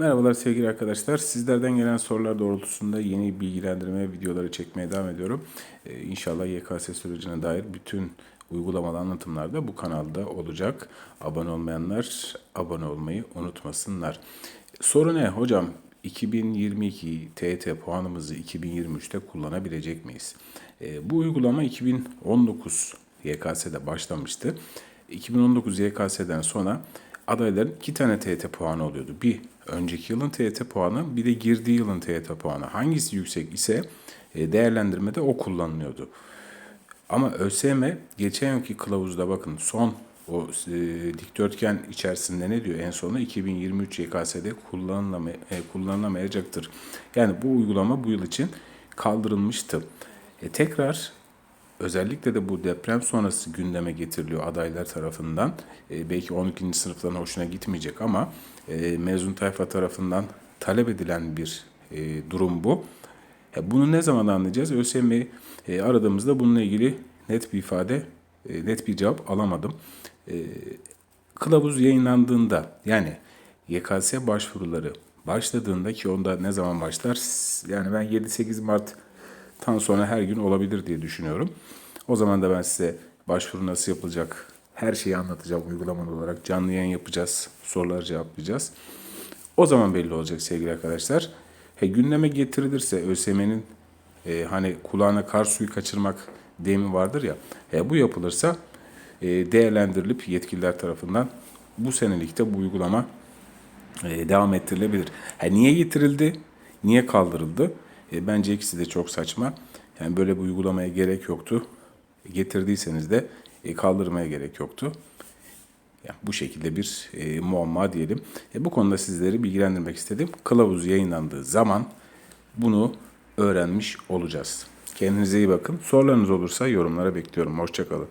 Merhabalar sevgili arkadaşlar. Sizlerden gelen sorular doğrultusunda yeni bilgilendirme videoları çekmeye devam ediyorum. Ee, inşallah YKS sürecine dair bütün uygulamalı anlatımlar da bu kanalda olacak. Abone olmayanlar abone olmayı unutmasınlar. Soru ne hocam? 2022 TET puanımızı 2023'te kullanabilecek miyiz? Ee, bu uygulama 2019 YKS'de başlamıştı. 2019 YKS'den sonra adayların iki tane TYT puanı oluyordu. Bir önceki yılın TYT puanı, bir de girdiği yılın TYT puanı. Hangisi yüksek ise e, değerlendirmede o kullanılıyordu. Ama ÖSYM geçen yılki kılavuzda bakın son o e, dikdörtgen içerisinde ne diyor en sonunda 2023 YKS'de kullanılama, e, kullanılamayacaktır. Yani bu uygulama bu yıl için kaldırılmıştı. E, tekrar özellikle de bu deprem sonrası gündeme getiriliyor adaylar tarafından. E, belki 12. sınıfların hoşuna gitmeyecek ama e, mezun tayfa tarafından talep edilen bir e, durum bu. E, bunu ne zaman anlayacağız? ÖSYM'yi e, aradığımızda bununla ilgili net bir ifade, e, net bir cevap alamadım. E, kılavuz yayınlandığında yani YKS başvuruları başladığında ki onda ne zaman başlar? Yani ben 7-8 Mart'tan sonra her gün olabilir diye düşünüyorum. O zaman da ben size başvuru nasıl yapılacak her şeyi anlatacağım uygulamalı olarak. Canlı yayın yapacağız, sorular cevaplayacağız. O zaman belli olacak sevgili arkadaşlar. He, gündeme getirilirse ÖSYM'nin e, hani kulağına kar suyu kaçırmak deyimi vardır ya. E, bu yapılırsa e, değerlendirilip yetkililer tarafından bu senelikte bu uygulama e, devam ettirilebilir. Ha, niye getirildi? Niye kaldırıldı? E, bence ikisi de çok saçma. Yani böyle bir uygulamaya gerek yoktu. Getirdiyseniz de e, kaldırmaya gerek yoktu. Yani bu şekilde bir e, muamma diyelim. E, bu konuda sizleri bilgilendirmek istedim. Kılavuz yayınlandığı zaman bunu öğrenmiş olacağız. Kendinize iyi bakın. Sorularınız olursa yorumlara bekliyorum. Hoşçakalın.